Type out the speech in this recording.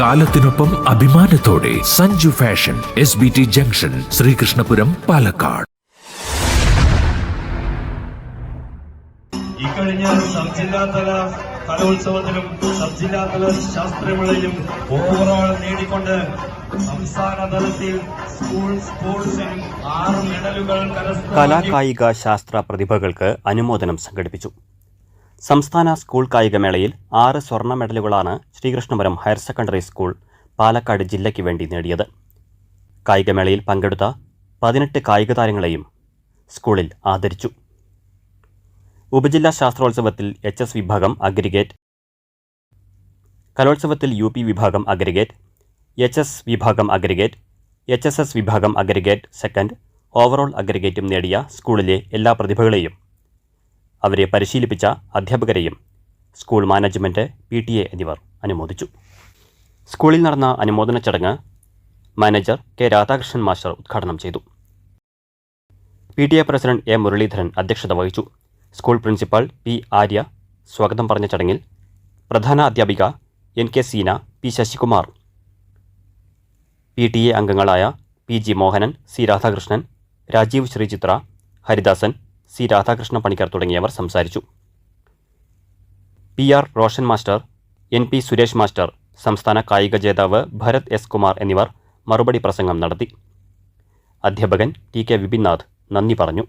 കാലത്തിനൊപ്പം അഭിമാനത്തോടെ Sanju fashion S B T junction Sreekrishnapuram Palakkad. ഇക്കഴിഞ്ഞ sub ജില്ലാതല കലോത്സവത്തിലും സബ് ജില്ലാതല ശാസ്ത്രമേളയിലും ഓവറോൾ നേടിക്കൊണ്ട് സംസ്ഥാന തലത്തിൽ സ്കൂൾ സ്പോർട്സിൽ ആറ് മെഡലുകൾ കലാ കരസ്ഥമാക്കി കായിക ശാസ്ത്ര പ്രതിഭകൾക്ക് അനുമോദനം സംഘടിപ്പിച്ചു. സംസ്ഥാന സ്കൂൾ കായികമേളയിൽ ആറ് സ്വർണ മെഡലുകളാണ് Sreekrishnapuram higher secondary school Palakkad ജില്ലയ്ക്ക് വേണ്ടി നേടിയത്. കായികമേളയിൽ പങ്കെടുത്ത പതിനെട്ട് കായിക താരങ്ങളെയും സ്കൂളിൽ ആദരിച്ചു. ഉപജില്ലാ ശാസ്ത്രോത്സവത്തിൽ എച്ച് എസ് വിഭാഗം അഗ്രിഗേറ്റ് കലോത്സവത്തിൽ യു പി വിഭാഗം അഗ്രിഗേറ്റ് എച്ച് എസ് വിഭാഗം അഗ്രിഗേറ്റ് എച്ച് എസ് എസ് വിഭാഗം അഗ്രിഗേറ്റ് സെക്കൻഡ് ഓവറോൾ അഗ്രിഗേറ്റും നേടിയ സ്കൂളിലെ എല്ലാ പ്രതിഭകളെയും അവരെ പരിശീലിപ്പിച്ച അധ്യാപകരെയും school management P T A എന്നിവർ അനുമോദിച്ചു. സ്കൂളിൽ നടന്ന അനുമോദന ചടങ്ങ് മാനേജർ കെ രാധാകൃഷ്ണൻ മാസ്റ്റർ ഉദ്ഘാടനം ചെയ്തു. P T A president A Muraleedharan അധ്യക്ഷത വഹിച്ചു. സ്കൂൾ പ്രിൻസിപ്പൽ പി ആര്യ സ്വാഗതം പറഞ്ഞ ചടങ്ങിൽ പ്രധാന അധ്യാപിക N K Seena P Sasikumar P T A അംഗങ്ങളായ P G Mohanan C Radhakrishnan Rajeev Sreechithra Haridasan C Radhakrishna Panicker തുടങ്ങിയവർ സംസാരിച്ചു. P R Roshan master N P Suresh master സംസ്ഥാന കായിക ജേതാവ് ഭരത് എസ് കുമാർ എന്നിവർ മറുപടി പ്രസംഗം നടത്തി. അധ്യാപകൻ ടി കെ വിപിൻനാഥ് നന്ദി പറഞ്ഞു.